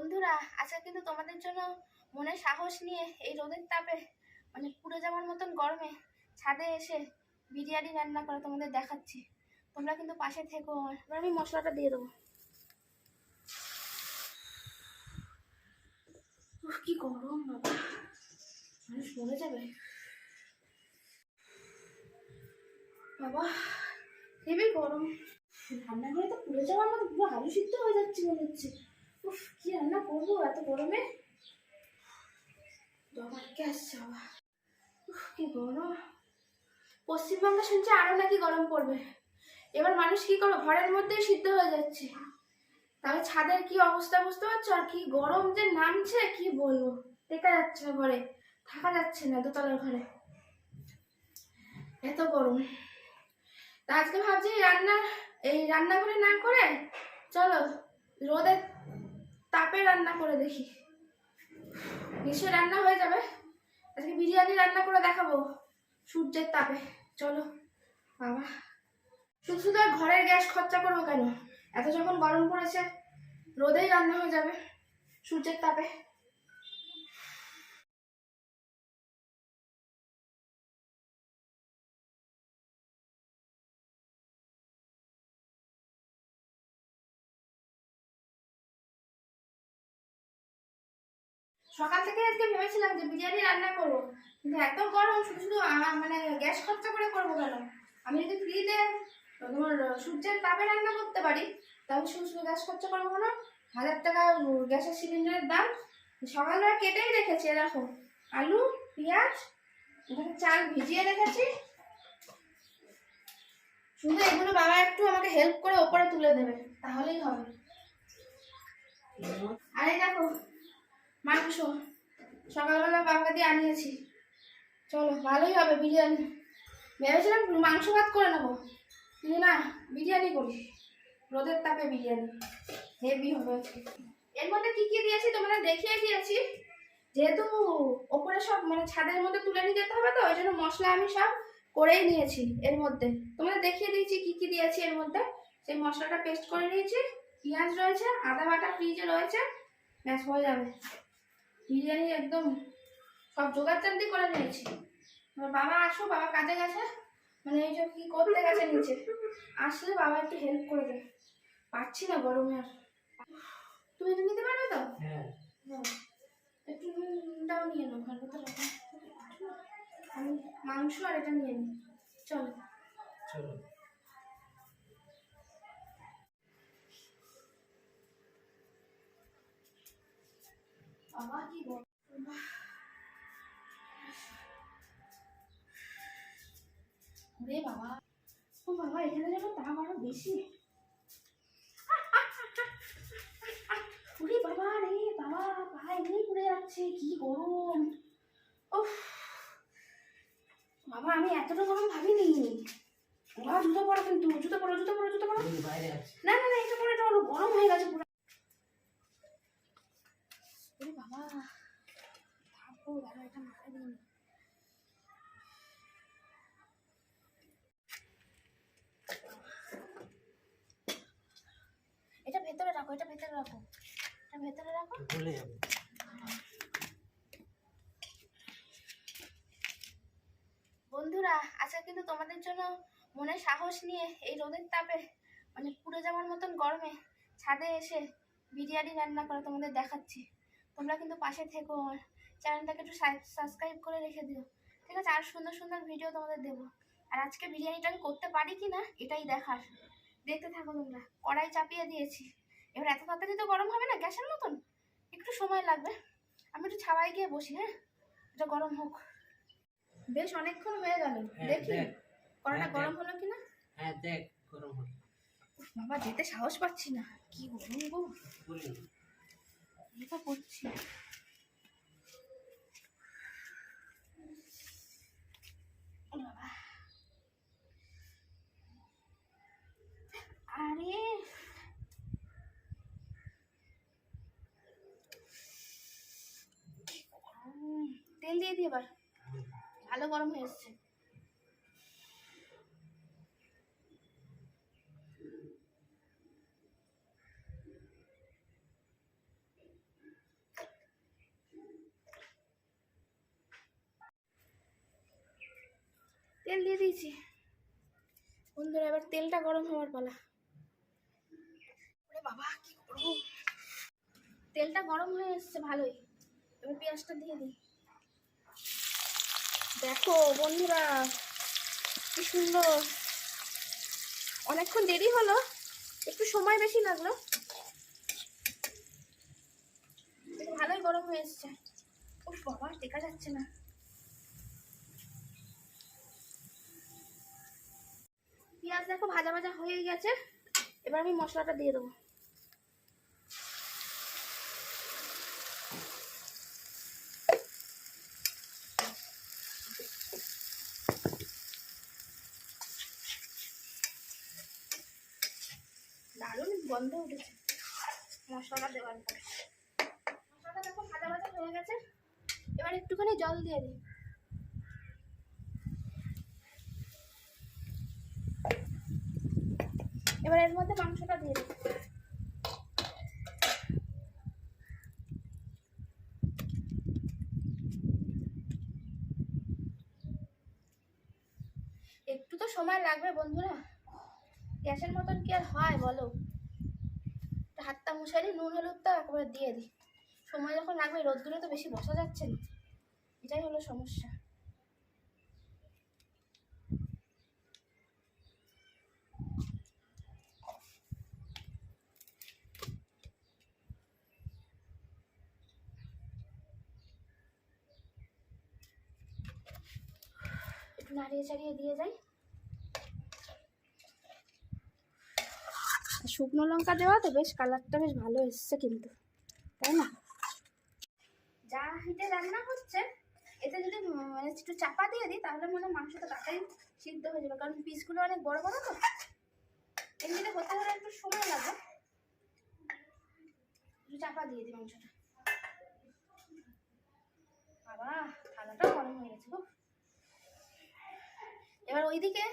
বন্ধুরা, আজকে কিন্তু তোমাদের জন্য মনে সাহস নিয়ে এই রোদের তাপে মানে পুড়ে যাওয়ার মতন গরমে ছাদে এসে বিরিয়ানি রান্না করা তোমাদের দেখাচ্ছি। তোমরা কিন্তু পাশে থেকো। এবার আমি মশলাটা দিয়ে দেবো। কি গরম বাবা। মানুষ মরে যাবে। বাবা, হেবি গরম। রান্নাঘরে তো পুড়ে যাওয়ার মতো পুরো আলু সিদ্ধ হয়ে যাচ্ছে মনে হচ্ছে। উফ, কি রান্না করব? এত গরমে? কি গরম। পশ্চিমবঙ্গে শুনছি আরও নাকি গরম পড়বে। এবার মানুষ কি করবে? ঘরের মধ্যেই সিদ্ধ হয়ে যাচ্ছে। তাহলে ছাদের কি অবস্থা বুঝতে পারছ? আর কি গরম যে নামছে, কি বলব? দেখা যাচ্ছে না ঘরে। থাকা যাচ্ছে না দোতলার ঘরে। এত গরম। তা আজকে ভাবছি রান্না এই রান্না করে না করে, চলো, রোদে তাপে রান্না করে দেখি। নিশ্চয় রান্না হয়ে যাবে। আজকে বিরিয়ানি রান্না করে দেখাবো সূর্যের তাপে। চলো, বাবা। শুধু শুধু ঘরের গ্যাস খরচা করব কেন? এত যখন গরম পড়েছে, রোদেই রান্না হয়ে যাবে সূর্যের তাপে। সকাল থেকে আজকে ভেবেছিলাম যে বিরিয়ানি রান্না করব, কিন্তু এত গরম, শুধু শুধু মানে গ্যাস খরচা করে করব কেন? আমি যদি ফ্রিতে তোমার সূর্যের তাপে রান্না করতে পারি, তাহলে শুধু শুধু গ্যাস খরচা করব কেন? হাজার টাকা গ্যাসের সিলিন্ডারের দাম। সকালবেলা কেটেই রেখেছি, এরকম। আলু, পেঁয়াজ এখানে চাল ভিজিয়ে রেখেছি। শুধু এগুলো বাবা একটু আমাকে হেল্প করে ওপরে তুলে দেবে, তাহলেই হবে। আরে দেখো মাংস সকালবেলা বাবা দিয়ে আনিয়েছি। চলো, ভালোই হবে বিরিয়ানি। ভেবেছিলাম মাংস ভাত করে নেব, কিন্তু না, বিরিয়ানি করি। রোদের তাপে বিরিয়ানি। হেভি হবে। এর মধ্যে কী কী দিয়েছি তোমাদের দেখিয়ে দিয়েছি। যেহেতু ওপরে সব মানে ছাদের মধ্যে তুলে নিয়ে যেতে হবে তো, ওই জন্য মশলা আমি সব করেই নিয়েছি এর মধ্যে। তোমাদের দেখিয়ে দিয়েছি কি কি দিয়েছি এর মধ্যে। সেই মশলাটা পেস্ট করে নিয়েছি, পেঁয়াজ রয়েছে, আদা বাটা ফ্রিজে রয়েছে, ব্যাস হয়ে যাবে। বিরিয়ানি একদম সব জোগাড় করে নিয়েছি। বাবা আসো বাবা কাজে গেছে। মানে এই যে কি করতে গেছে নিচে। আসলে বাবা একটু হেল্প করে দেবে পারছি না গরমে আর। তুমি এটা নিতে পারবে তো? হ্যাঁ। একটু নুনটাও নিয়ে নাও ভালো তো আমি মাংস আর এটা নিয়ে নিই। চলো। চলো। ও ওরে বাবা রে বাবা পা এমনি পুড়ে যাচ্ছে কি গরম উফ বাবা আমি এতটা গরম ভাবিনি বাবা জুতো পরো কিন্তু জুতো পরো জুতো পরো জুতো পরো না না না এটা পরে এটা গরম হয়ে গেছে পুরো বাবা দাঁড়া এটা মাথায় দিন এটা ভেতরে রাখো এটা ভেতরে রাখো। এটা ভেতরে রাখো। ভুলে যাব। বন্ধুরা আজকে কিন্তু তোমাদের জন্য মনে সাহস নিয়ে এই রোদের তাপে মানে পুড়ে যাওয়ার মতন গরমে ছাদে এসে বিরিয়ানি রান্না করা তোমাদের দেখাচ্ছি। তোমরা কিন্তু পাশে থেকো আমার চ্যানেলটাকে একটু সাবস্ক্রাইব করে রেখে দিও। ঠিক আছে? আর সুন্দর সুন্দর ভিডিও তোমাদের দেবো। আর আজকে বিরিয়ানিটা আমি করতে পারি কি না এটাই দেখার। দেখতে থাকো তোমরা। কড়াই চাপিয়ে দিয়েছি। এবার এত তাড়াতাড়ি তো গরম হবে না? গ্যাসের মতন? একটু সময় লাগবে। আমি একটু ছাওয়ায় গিয়ে বসি হ্যাঁ? এটা গরম হোক। বেশ অনেকক্ষণ হয়ে গেল। হ্যাঁ, দেখি। কড়াটা হ্যাঁ, গরম। হলো কিনা? হ্যাঁ দেখ গরম হলো। বাবা যেতে সাহস পাচ্ছি না। কি গরম গো বলি এটা করছি ও বাবা। আরে তেল দিয়ে দিই এবার। ভালো গরম হয়ে এসছে। তেল দিয়ে দিয়েছি। বন্ধুরা, এবার তেলটা গরম হওয়ার পালা। বাবা, কি করব? তেলটা গরম হয়ে এসছে, ভালোই। এবার পেঁয়াজটা দিয়ে দিই। দেখো বন্ধুরা, কি সুন্দর। অনেকক্ষণ দেরি হলো, একটু সময় বেশি লাগল। ভালোই গরম হয়ে এসছে। ও বাবা, দেখা যাচ্ছে না পেঁয়াজ দেখো, ভাজা ভাজা হয়ে গেছে। এবার আমি মশলাটা দিয়ে দেবো। দারুণ গন্ধ উঠেছে। মশলাটা দেওয়ার পরে। মশলাটা দেখো, ভাজা ভাজা হয়ে গেছে। এবার একটুখানি জল দিয়ে দিই। এবার এর মধ্যে মাংসটা দিয়ে দিই একটু তো সময় লাগবে বন্ধুরা। গ্যাসের মতন কি আর হয় বলো? হাতটা মুছারি নুন, হলুদটা একবারে দিয়ে দিই। সময় যখন লাগবে, রোদ্দুরে তো বেশি বসা যাচ্ছে না। এটাই হলো সমস্যা একটু নাড়িয়ে চাড়িয়ে দিয়ে যাই। শুকনো লঙ্কা দেওয়া তো বেশ কালারটা বেশ ভালো এসছে কিন্তু, তাই না? যা হিটে রান্না হচ্ছে, এতে যদি মানে একটু চাপা দিয়ে দিই, তাহলে মনে হয় মাংসটা তাড়াতাড়ি সিদ্ধ হয়ে যাবে। কারণ পিসগুলো অনেক বড় বড় তো, এমনিতে হতে হলে একটু সময় লাগবে। একটু চাপা দিয়ে দিই মাংসটা। বাবা, থালাটাও গরম হয়ে গেছে গো। এবার ওইদিকে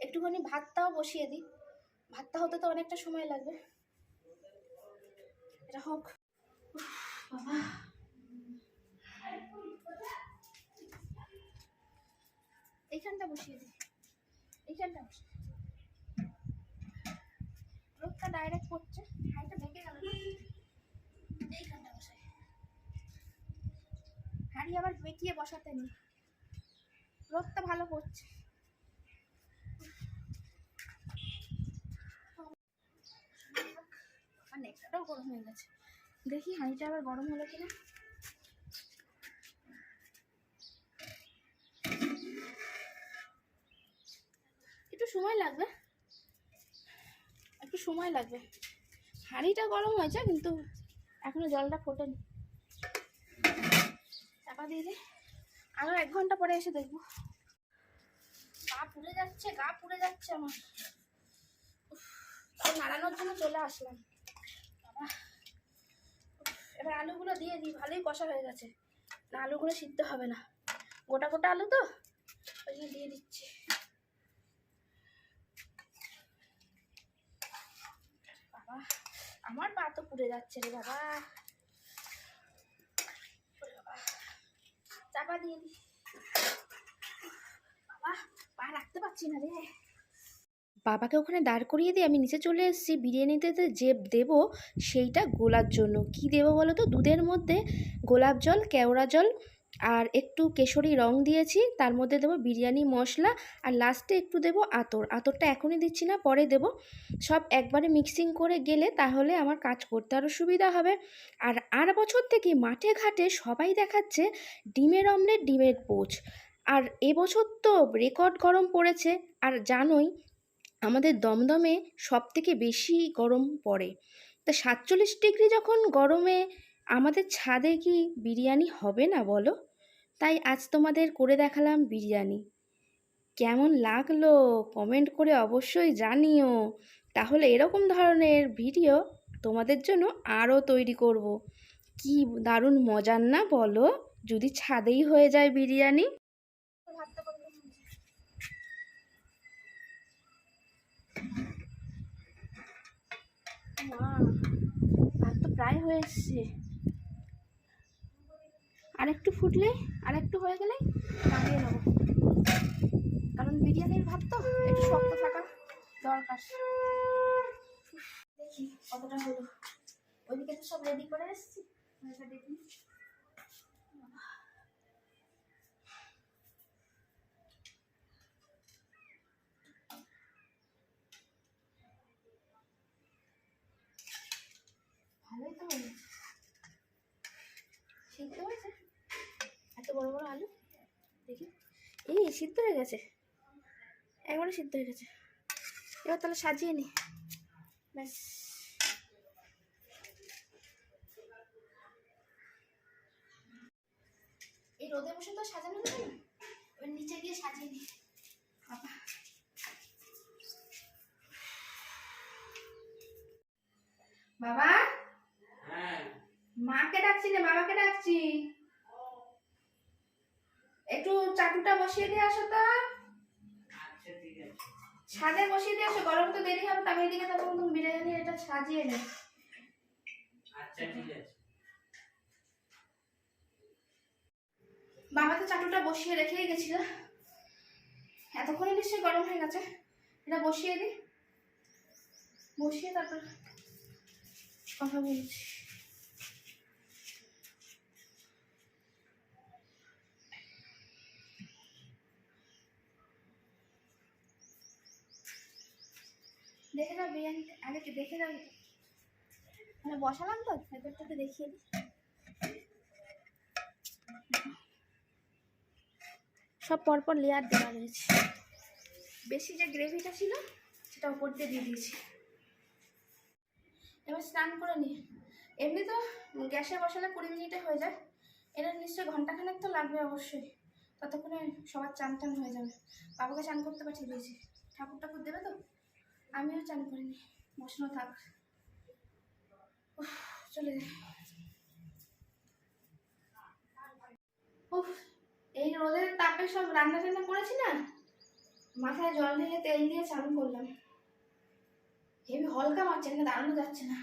একটুখানি ভাতটাও বসিয়ে দিই। ভাতটা হতে তো অনেকটা সময় লাগবে। এটা হোক। এইখানটা বসিয়ে দিই। এইখানটা বসিয়ে রোদটা ডাইরেক্ট পড়ছে। হাইটা ঢেকে গেল। এইখানটা বসাই। হাড়ি আবার বেঁকিয়ে বসাতে নেই। রোদটা ভালো পড়ছে। আর নেকটাটাও গরম হয়ে গেছে। দেখি হাঁড়িটা আবার গরম হলো কিনা। একটু সময় লাগবে। একটু সময় লাগবে। হাঁড়িটা গরম হয়েছে, কিন্তু এখনও জলটা ফোটেনি। চাপা দিয়ে দিই আরও এক ঘণ্টা পরে এসে দেখব। গা পুড়ে যাচ্ছে, গা পুড়ে যাচ্ছে আমার। নাড়ানোর জন্য চলে আসলাম। এবার আলুগুলো দিয়ে দিই, ভালোই কষা হয়ে গেছে। না, আলুগুলো সিদ্ধ হবে না। গোটা গোটা আলু তো? ওই জন্য দিয়ে দিচ্ছি। বাবা, আমার পা তো পুড়ে যাচ্ছে রে বাবা। চাপা দিয়ে দিই। বাবা, পা রাখতে পারছি না রে। বাবাকে ওখানে দাঁড় করিয়ে দিয়ে আমি নিচে চলে এসেছি। বিরিয়ানিতে যে দেবো, সেইটা গোলার জন্য কি দেবো বলো তো? দুধের মধ্যে গোলাপ জল, কেওড়া জল আর একটু কেশরি রং দিয়েছি। তার মধ্যে দেবো বিরিয়ানি মশলা আর লাস্টে একটু দেবো আতর। আতরটা এখনই দিচ্ছি না, পরে দেবো। সব একবারে মিক্সিং করে গেলে তাহলে আমার কাজ করতে আরও সুবিধা হবে। আর আর বছর থেকে মাঠে ঘাটে সবাই দেখাচ্ছে ডিমের অমলেট, ডিমের পোচ। আর এবছর তো রেকর্ড গরম পড়েছে। আর জানোই আমাদের দমদমে সব থেকে বেশি গরম পড়ে। তা সাতচল্লিশ ডিগ্রি যখন গরমে আমাদের ছাদে কি বিরিয়ানি হবে না বলো? তাই আজ তোমাদের করে দেখালাম বিরিয়ানি। কেমন লাগল কমেন্ট করে অবশ্যই জানিও। তাহলে এরকম ধরনের ভিডিও তোমাদের জন্য আরও তৈরি করব। কি দারুণ মজার না বলো? যদি ছাদেই হয়ে যায় বিরিয়ানি। ভাত তো প্রায় হয়ে এসছে। আর একটু ফুটলে আর একটু হয়ে গেলে নামিয়ে নেব। কারণ বিরিয়ানির ভাত তো একটু শক্ত থাকা দরকার। দেখি কতটা হলো। ওইদিকে তো সব রেডি করে এসেছি। দেখি। ভালোই তো সিদ্ধ হয়েছে? এত বড় বড় আলু? দেখি। এই, সিদ্ধ হয়ে গেছে। একবারে সিদ্ধ হয়ে গেছে। এবার তাহলে সাজিয়ে নি। ব্যাস। এই রোদে বসে তো সাজানো যাবে না? নিচে গিয়ে সাজিয়ে নি। বাবা। বাবা। মাকে ডাকছি না বাবাকে ডাকছি। একটু চাটুটা বসিয়ে দিয়ে আসো তো। আচ্ছা ছাদে বসিয়ে দিয়ে আসো গরম তো দেরি হবে তবে এদিকে তখন বিরিয়ানি এটা সাজিয়ে নে। আচ্ছা ঠিক আছে। বাবা তো চাটুটা বসিয়ে রেখেই গেছিল। এতক্ষণে নিশ্চয়ই গরম হয়ে গেছে। এটা বসিয়ে দিই বসিয়ে তারপর কথা বলছি দেখে নাও আগে একটু দেখে নাও। মানে বসালাম তো ভেতরটাকে দেখিয়ে দিই। সব পরপর লেয়ার দেওয়া রয়েছে। বেশি যে গ্রেভিটা ছিল, সেটা উপর দিয়ে দিয়ে দিয়েছি। এবার স্নান করে নি। এমনি তো গ্যাসে বসালে কুড়ি মিনিটে হয়ে যায়। এটা নিশ্চয়ই ঘন্টাখানেক তো লাগবে অবশ্যই। ততক্ষণে সবার চান টান হয়ে যাবে। বাবাকে চান করতে পাঠিয়ে দিয়েছি। ঠাকুর ঠাকুর দেবে তো? আমিও চান করিনি। বসানো থাক। চলে উফ, এই রোদের তাপে সব রান্না টান্না করেছি না? মাথায় জল ঢেলে তেল দিয়ে চান করলাম। হেবি হলকা মারছে না দাঁড়ানো যাচ্ছে না।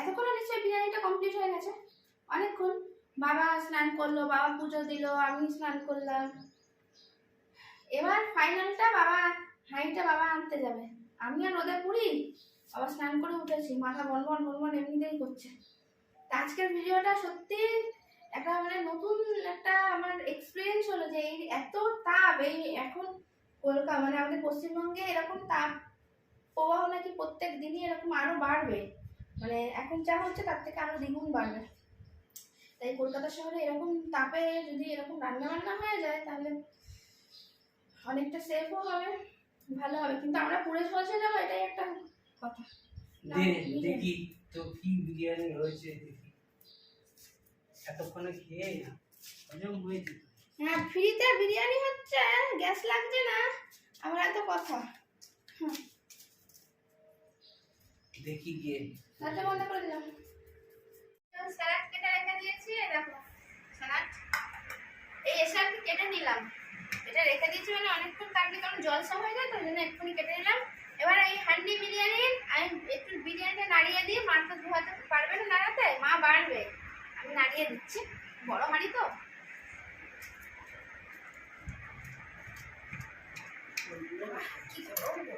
এতক্ষণে নিশ্চয়ই বিরিয়ানিটা কমপ্লিট হয়ে গেছে। অনেকক্ষণ বাবা স্নান করল, বাবা পুজো দিল, আমি স্নান করলাম। এবার ফাইনালটা বাবা, হাঁড়িটা বাবা আনতে যাবে। আমি আর রোদে পুরি? আবার স্নান করে উঠেছি, মাথা বনবন বনবন এমনিতেই করছে। তা আজকের ভিডিওটা সত্যি একটা মানে নতুন একটা আমার এক্সপিরিয়েন্স হলো যে এই এত তাপ, এই এখন কলকাতা মানে আমাদের পশ্চিমবঙ্গে এরকম তাপ প্রবাহ নাকি প্রত্যেক দিনই এরকম আরও বাড়বে। মানে এখন যা হচ্ছে তার থেকে আরও দ্বিগুণ বাড়বে। তাই কলকাতা শহরে এরকম তাপে যদি এরকম রান্না বান্না হয়ে যায়, তাহলে অনেকটা সেফও হবে। ভালো হবে। কিন্তু আমরা পুরে ঝলসে যাব এটাই একটা কথা। দে দেখি তো কি বিরিয়ানি হয়েছে দেখি। এতক্ষণে খেয়ে না হজম হয়েছে। হ্যাঁ ফ্রিতে বিরিয়ানি হচ্ছে গ্যাস লাগছে না আমার এত কথা। দেখি গিয়ে। দরজা বন্ধ করে দিলাম। স্যালাড কেটে রেখে দিয়েছি এই দেখো স্যালাড এই এসে আর কি কেটে নিলাম। এটা রেখে দিয়েছি মানে অনেকক্ষণ কাটলে কারণ জলসা হয়ে জন্য এক্ষুনি কেটে নিলাম। এবার এই হান্ডি বিরিয়ানি আমি একটু বিরিয়ানিটা নাড়িয়ে দিয়ে মা তো ধোয়াতে পারবে না নাড়াতে? মা বাড়বে। আমি নাড়িয়ে দিচ্ছি। বড় হাঁড়ি তো। কি করব?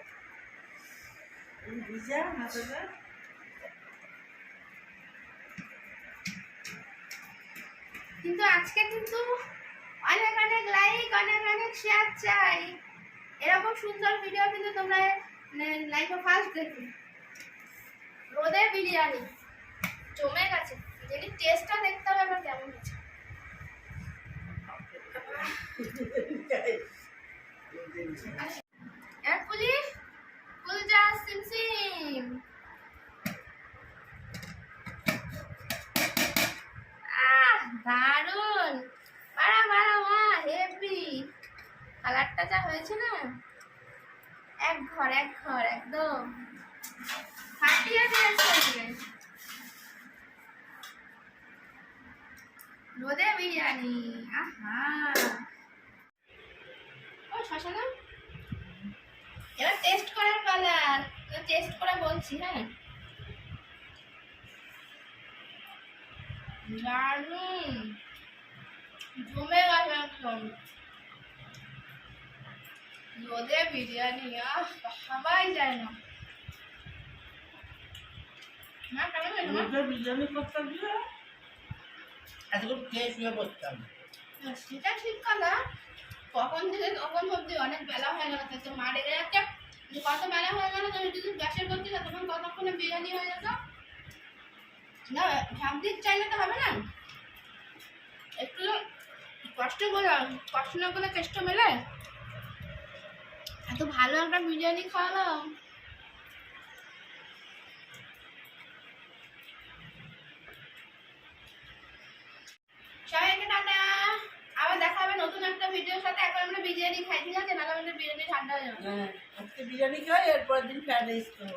কিন্তু আজকে কিন্তু অনেক অনেক লাইক অনেক অনেক শেয়ার চাই। এরকম সুন্দর ভিডিও কিন্তু তোমরা লাইফে ফার্স্ট দেখবে রোদে বিরিয়ানি জমে গেছে। যদি টেস্টটা দেখতে হবে আমার কেমন হয়েছে? এক ফুলি ফুল যা সিম সিম আহ দারুণ বাড়া বাড়া মা হেভি কালারটা যা হয়েছে না? এক ঘর এক ঘর, একদম। রোদে বিরিয়ানি এবার টেস্ট করার কালার টেস্ট করে বলছি হ্যাঁ? দারুণ জমে গেছে একদম। রোদে বিরিয়ানি আহ খাওয়াই যায় না। মা কেমন হয়েছে মা? রোজে বিরিয়ানি এতক্ষণ খেয়ে শুয়ে পড়তাম। সেটা ঠিক কথা। কখন থেকে কখন অব্দি অনেক বেলা হয়ে গেল তো মা রেগে যাচ্ছে। কত বেলা হয়ে গেল তুমি যদি গ্যাসের করতে তখন কতক্ষণে বিরিয়ানি হয়ে যেত? না চাইলে তো হবে না। একটু কষ্ট করে কষ্ট না করে কেষ্ট মেলে এত ভালো একটা বিরিয়ানি খাওয়ালাম। আবার দেখা নতুন একটা ভিডিওর সাথে। বিরিয়ানি খাই, ঠিক আছে? নাহলে আমাদের বিরিয়ানি ঠান্ডা হয়ে যাবে। হ্যাঁ আজকে বিরিয়ানি খাই এরপর দিন ফ্রাইড রাইস খাব।